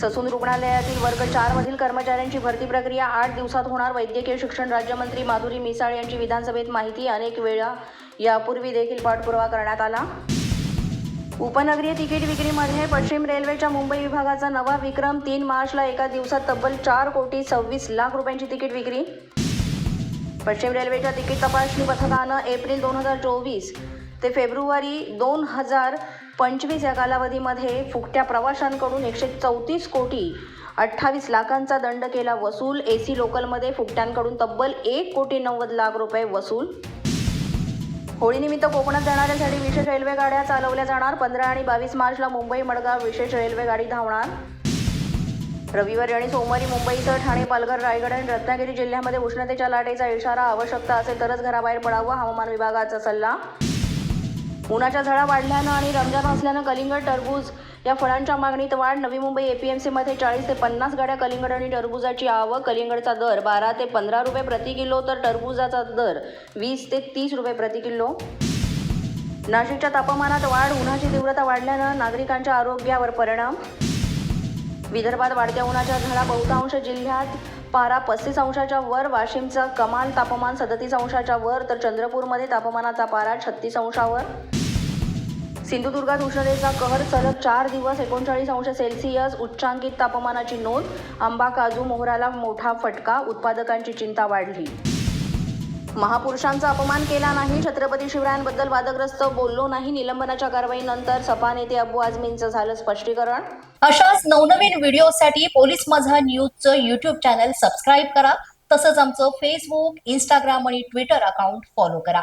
Sassoon रुग्णालयातील वर्ग चार मधील कर्मचाऱ्यांची भरती प्रक्रिया आठ दिवसात होणार. वैद्यकीय शिक्षण राज्यमंत्री माधुरी मिसाळ यांची विधानसभेत माहिती अनेक वेळा यापूर्वी देखील पाठपुरावा करण्यात आला. उपनगरीय तिकीट विक्रीमध्ये पश्चिम रेल्वेच्या मुंबई विभागाचा नवा विक्रम तीन मार्चला एका दिवसात तब्बल चार कोटी सव्वीस लाख रुपयांची तिकीट विक्री. पश्चिम रेल्वेच्या तिकीट तपासणी पथकानं एप्रिल दोन हजार चोवीस ते फेब्रुवारी दोन हजार पंचवीस या कालावधीमध्ये फुकट्या प्रवाशांकडून एकशे चौतीस कोटी अठ्ठावीस लाखांचा दंड केला वसूल. ए सी लोकलमध्ये फुकट्यांकडून तब्बल एक कोटी नव्वद लाख रुपये वसूल. होळीनिमित्त कोकणात जाणाऱ्यासाठी विशेष रेल्वे गाड्या चालवल्या जाणार. पंधरा आणि बावीस मार्चला मुंबई मडगाव विशेष रेल्वे गाडी धावणार. रविवारी आणि सोमवारी मुंबईसह ठाणे पालघर रायगड आणि रत्नागिरी जिल्ह्यामध्ये उष्णतेच्या लाटेचा इशारा आवश्यकता असेल तरच घराबाहेर पडावं. हवामान विभागाचा सल्ला उन्हाच्या झळा वाढल्यानं आणि रमजान असल्यानं कलिंगड टरबूज या फळांच्या मागणीत वाढ. नवी मुंबई एपीएमसीमध्ये चाळीस ते पन्नास गाड्या कलिंगड आणि टरबूजाची आवक. कलिंगडचा दर बारा ते पंधरा रुपये प्रति किलो तर टरबूजाचा दर वीस ते तीस रुपये प्रति किलो. नाशिकच्या तापमानात वाढ उन्हाची तीव्रता वाढल्यानं नागरिकांच्या आरोग्यावर परिणाम. विदर्भात वाढत्या उन्हाच्या झळा बहुतांश जिल्ह्यात पारा पस्तीस अंशाच्या वर वाशिमचं कमाल तापमान सदतीस अंशाच्या वर तर चंद्रपूरमध्ये तापमानाचा पारा छत्तीस अंशावर. सिंधुदुर्गात उष्णतेचा कहर सलग चार दिवस एकोणचाळीस अंश सेल्सिअस उच्चांकित तापमानाची नोंद आंबा काजू मोहराला मोठा फटका उत्पादकांची चिंता वाढली. महापुरुषांचा अपमान केला नाही छत्रपती शिवरायांबद्दल वादग्रस्त बोललो नाही निलंबनाच्या कारवाईनंतर सपा नेते अबू आझमींचं झालं स्पष्टीकरण. अशाच नवनवीन व्हिडिओसाठी पोलीस माझा न्यूजचं युट्यूब चॅनल सबस्क्राईब करा. तसंच आमचं फेसबुक इंस्टाग्राम आणि ट्विटर अकाउंट फॉलो करा.